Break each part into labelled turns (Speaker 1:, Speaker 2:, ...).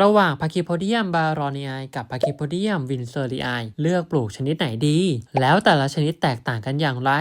Speaker 1: ระหว่างพาคิโพเดียมบารอนีไอกับพาคิโพเดียมวินเซอรีไอเลือกปลูกชนิดไหนดี แล้วแต่ละชนิดแตกต่างกันอย่างไร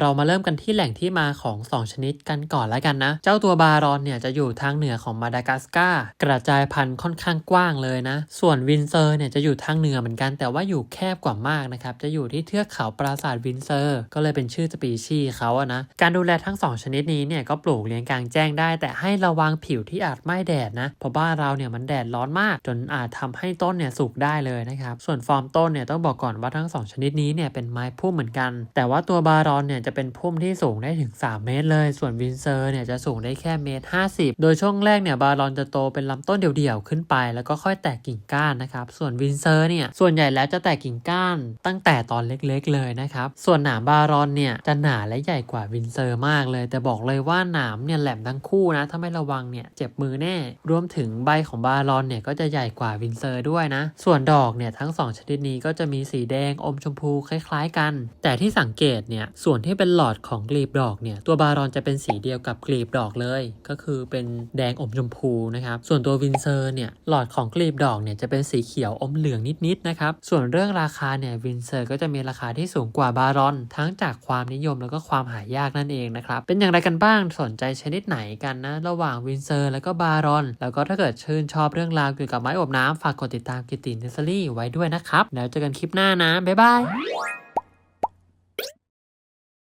Speaker 1: เรามาเริ่มกันที่แหล่งที่มาของ 2 ชนิดกันก่อนแล้วกันนะ เจ้าตัวบารอนเนี่ยจะอยู่ทางเหนือของมาดากัสการ์กระจายพันธุ์ค่อนข้างกว้างเลยนะ ส่วนวินเซอร์เนี่ยจะอยู่ทางเหนือเหมือนกันแต่ว่าอยู่แคบกว่ามากนะครับจะอยู่ที่เทือกเขาปราสาทวินเซอร์ ก็เลยเป็นชื่อสปีชีส์เขาอะนะการดูแลทั้งสองชนิดนี้เนี่ยก็ปลูกเลี้ยงกลางแจ้งได้ แต่ให้ระวังผิวที่อาจไหม้แดดนะเพราะบ้านเราเนี่ยมันแดดร้อนมาก จนอาจทำให้ต้นเนี่ยสุกได้เลยนะครับ ส่วนฟอร์มต้นเนี่ยต้องบอกก่อนว่าทั้งสองชนิดนี้เนี่ยเป็นไม้พุ่มเหมือนกัน แต่ว่าตัวบารอนเนี่ยจะเป็นพุ่มที่สูงได้ถึง 3 เมตรเลย ส่วนวินเซอร์เนี่ยจะสูงได้แค่เมตร50 โดยช่วงแรกเนี่ยบารอนจะโตเป็นลำต้นเดี่ยวๆขึ้นไป แล้วก็ค่อยแตกกิ่งก้านนะครับ ส่วนวินเซอร์เนี่ยส่วนใหญ่แล้วจะแตกกิ่งก้านตั้งแต่ตอนเล็กๆเลยนะครับ ส่วนหนามบารอนเนี่ยจะหนาและใหญ่กว่าวินเซอร์มากเลย แต่บอกเลยว่าหนามเนี่ยแหลมทั้งคู่นะ ถ้าไม่ระวังเนี่ยเจ็บมือแน่ รวมถึงใบของบารอนเนี่ยก็จะใหญ่กว่าวินเซอร์ด้วยนะ ส่วนดอกเนี่ยทั้ง 2 ชนิดนี้ก็จะมีสีแดงอมชมพูคล้ายๆกัน แต่ที่สังเกตเนี่ยส่วนที่เป็นหลอดของกลีบดอกเนี่ยตัวบารอนจะเป็นสีเดียวกับกลีบดอกเลย ก็คือเป็นแดงอมชมพูนะครับส่วนตัววินเซอร์เนี่ยหลอดของกลีบดอกเนี่ยจะเป็นสีเขียวอมเหลืองนิดๆนะครับส่วนเรื่องราคาเนี่ยวินเซอร์ก็จะมีราคาที่สูงกว่าบารอน ทั้งจากความนิยมแล้วก็ความหายากนั่นเองนะครับเป็นอย่างไรกันบ้างสนใจชนิดไหนกันนะ ระหว่างวินเซอร์แล้วก็บารอน แล้วก็ถ้าเกิดชื่นชอบเรื่องราาวเกี่ยวกับไม้อบน้ำฝากกดติดตามกิตตินเนสซอรี่ไว้ด้วยนะครับ แล้วเจอกันคลิปหน้านะ บ๊ายบาย